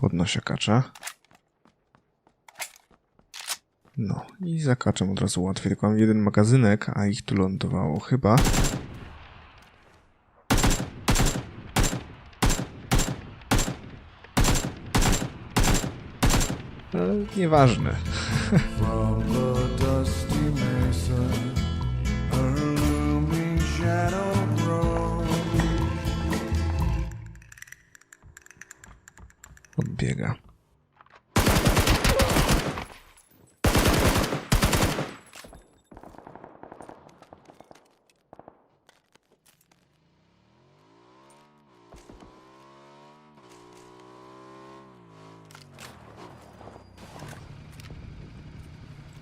Podnoszę kacza. No i za kaczem od razu łatwiej. Tylko mam jeden magazynek, a ich tu lądowało chyba. Ale nieważne. Odbiega.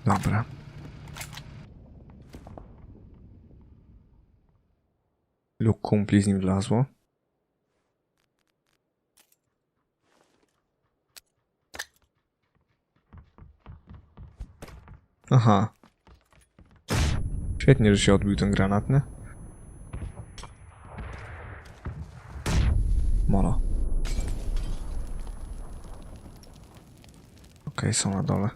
Dobra. Lub kumpli z nim wlazło. Aha. Świetnie, że się odbił ten granat, nie? Molo. Okej, są na dole.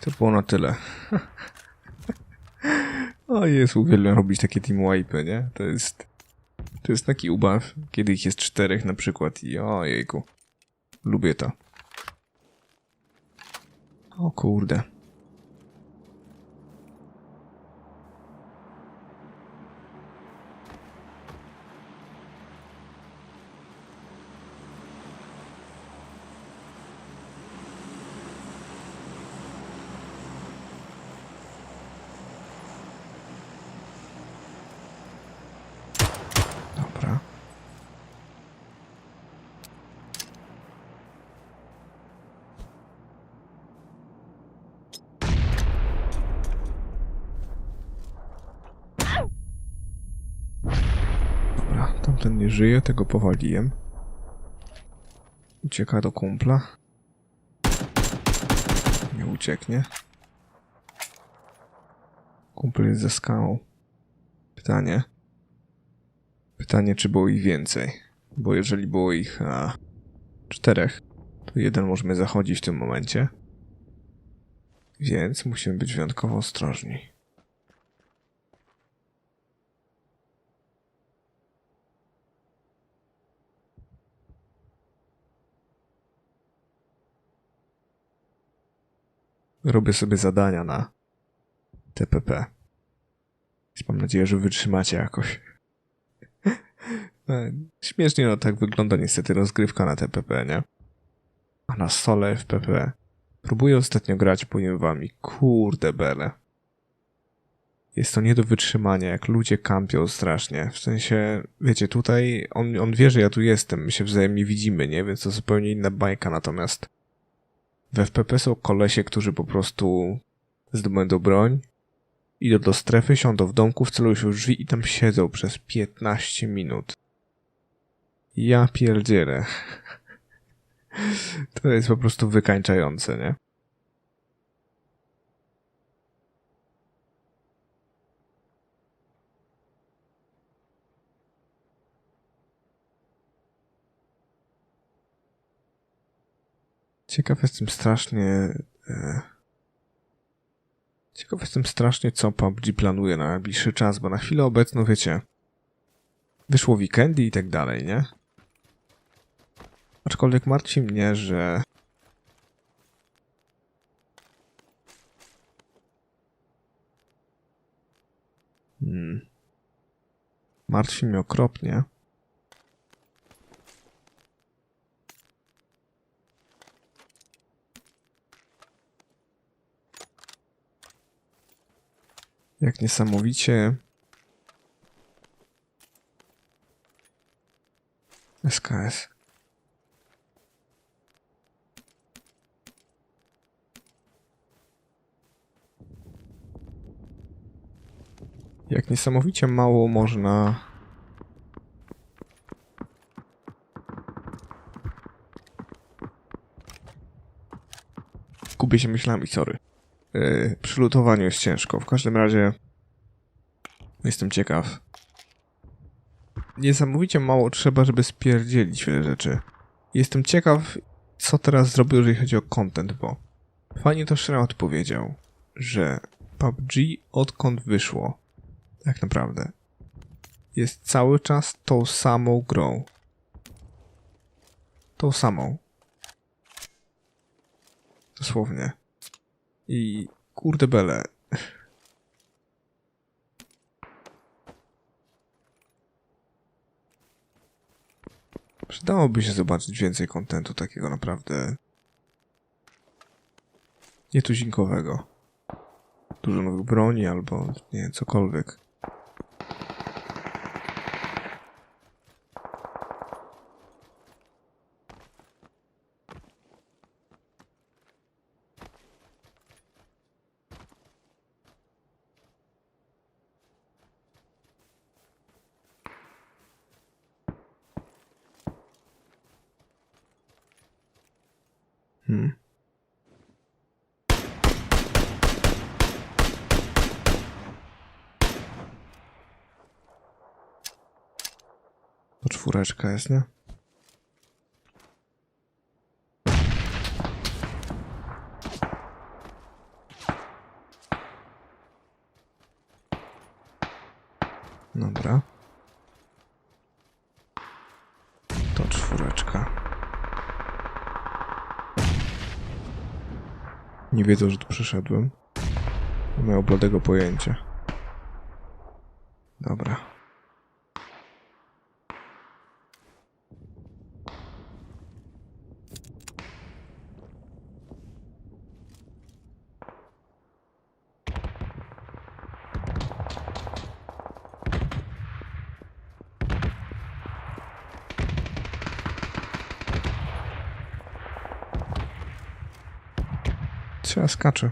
To było na tyle. O jest, uwielbiam robić takie team wipe, nie? To jest... To jest taki ubaw, kiedy ich jest czterech na przykład i ojejku. Lubię to. O kurde. Dobra. Dobra, tamten nie żyje, tego powaliłem. Ucieka do kumpla. Nie ucieknie. Kumpel jest ze skałą. Pytanie. Pytanie, czy było ich więcej. Bo jeżeli było ich a, czterech, to jeden możemy zachodzić w tym momencie. Więc musimy być wyjątkowo ostrożni. Robię sobie zadania na TPP. Więc mam nadzieję, że wytrzymacie jakoś. E, Śmiesznie no tak wygląda niestety rozgrywka na TPP, nie? A na stole FPP. Próbuję ostatnio grać, powiem wam i kurde bele. Jest to nie do wytrzymania, jak ludzie kampią strasznie. W sensie, wiecie, tutaj on, on wie, że ja tu jestem, my się wzajemnie widzimy, nie? Więc to zupełnie inna bajka, natomiast w FPP są kolesie, którzy po prostu zdobędą broń, idą do strefy, siądą w domku, wcelują się w drzwi i tam siedzą przez 15 minut. Ja pierdzielę. To jest po prostu wykańczające, nie? Ciekaw jestem strasznie... E... Ciekaw jestem strasznie, co PUBG planuje na najbliższy czas, bo na chwilę obecną, wiecie, wyszło weekendy i tak dalej, nie? Aczkolwiek martwi mnie, że Hmm. Martwi mnie okropnie. Jak niesamowicie SKS. Jak niesamowicie mało można Gubię się myślami, sorry. Yy, przy lutowaniu jest ciężko. W każdym razie jestem ciekaw. Niesamowicie mało trzeba, żeby spierdzielić wiele rzeczy. Jestem ciekaw, co teraz zrobił, jeżeli chodzi o content, bo fajnie to Shroud powiedział, że PUBG odkąd wyszło, tak naprawdę, jest cały czas tą samą grą. Tą samą. Dosłownie. I kurde bele. Przydałoby się zobaczyć więcej kontentu takiego naprawdę nietuzinkowego. Dużo nowych broni albo nie cokolwiek. Hmm. To czwóreczka jest, nie? Dobra. To czwóreczka. Nie wiedzą, że tu przyszedłem. Nie mają bladego pojęcia. Dobra. Trzeba skacze.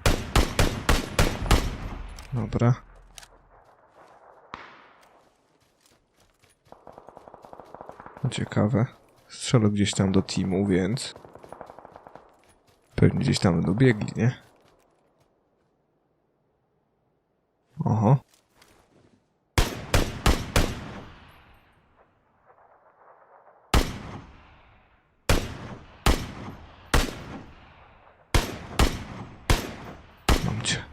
Dobra. Ciekawe. Strzelę gdzieś tam do teamu, więc... Pewnie gdzieś tam będą biegli, nie? Oho. Mam cię.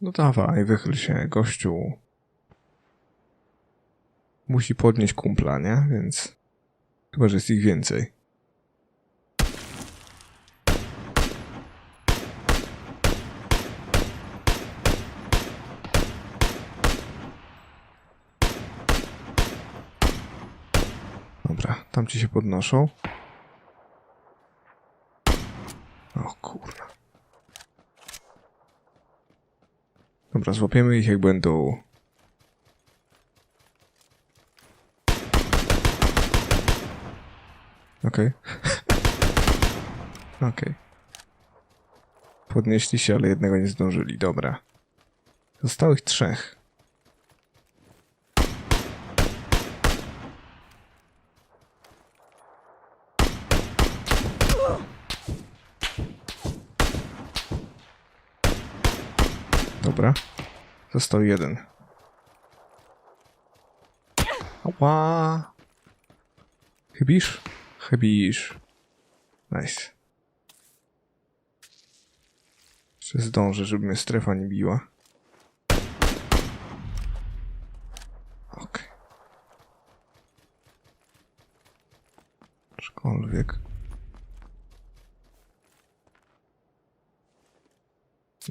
No dawaj, wychyl się, gościu. Musi podnieść kumpla, nie? Więc... Chyba, że jest ich więcej. Dobra, tam ci się podnoszą. O kurwa. Dobra, złapiemy ich jak będą. Okej. Okej. Podnieśli się, ale jednego nie zdążyli. Dobra. Zostało ich trzech. Dobra. Został jeden. Ała. Chybisz? Chybisz. Nice. Jeszcze zdążę, żeby mnie strefa nie biła. Okej. Aczkolwiek.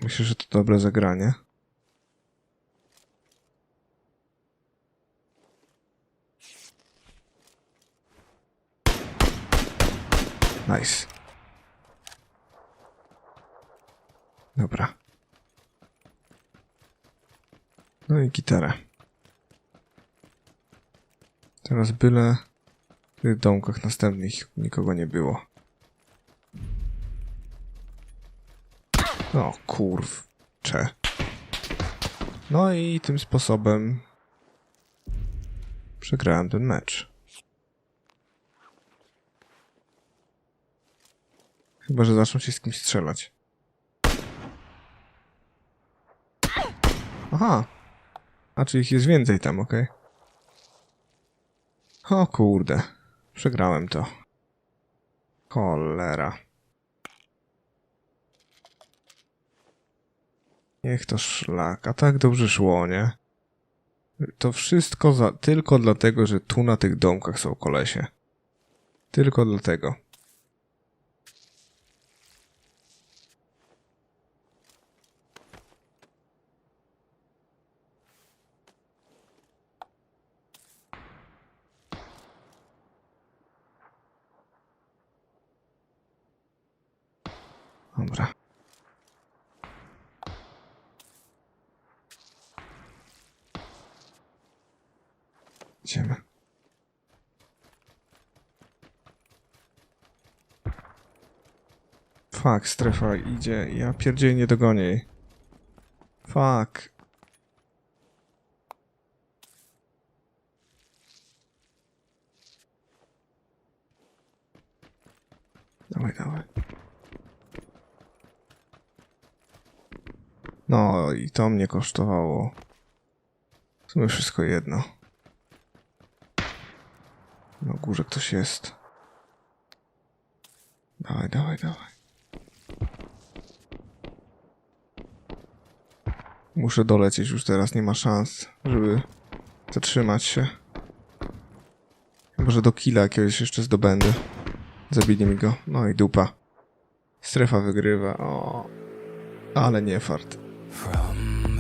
Myślę, że to dobre zagranie. Nice. Dobra. No i gitara. Teraz byle w domkach następnych nikogo nie było. O kurw. Cze. No i tym sposobem przegrałem ten mecz. Chyba, że zaczną się z kimś strzelać. Aha. A czy ich jest więcej tam, okej? O kurde. Przegrałem to. Cholera. Niech to szlak. A tak dobrze szło, nie? To wszystko za, tylko dlatego, że tu na tych domkach są kolesie. Tylko dlatego. Dobra. Idziemy. Fuck, strefa idzie. Ja pierdzielę nie dogonię jej. Fuck. Dawaj, dawaj. No i to mnie kosztowało. W sumie wszystko jedno. Na górze ktoś jest. Dawaj, dawaj, dawaj. Muszę dolecieć już teraz, nie ma szans, żeby zatrzymać się. Może do killa jakiegoś jeszcze zdobędę. Zabili mi go. No i dupa. Strefa wygrywa. O. Ale nie fart. Frozen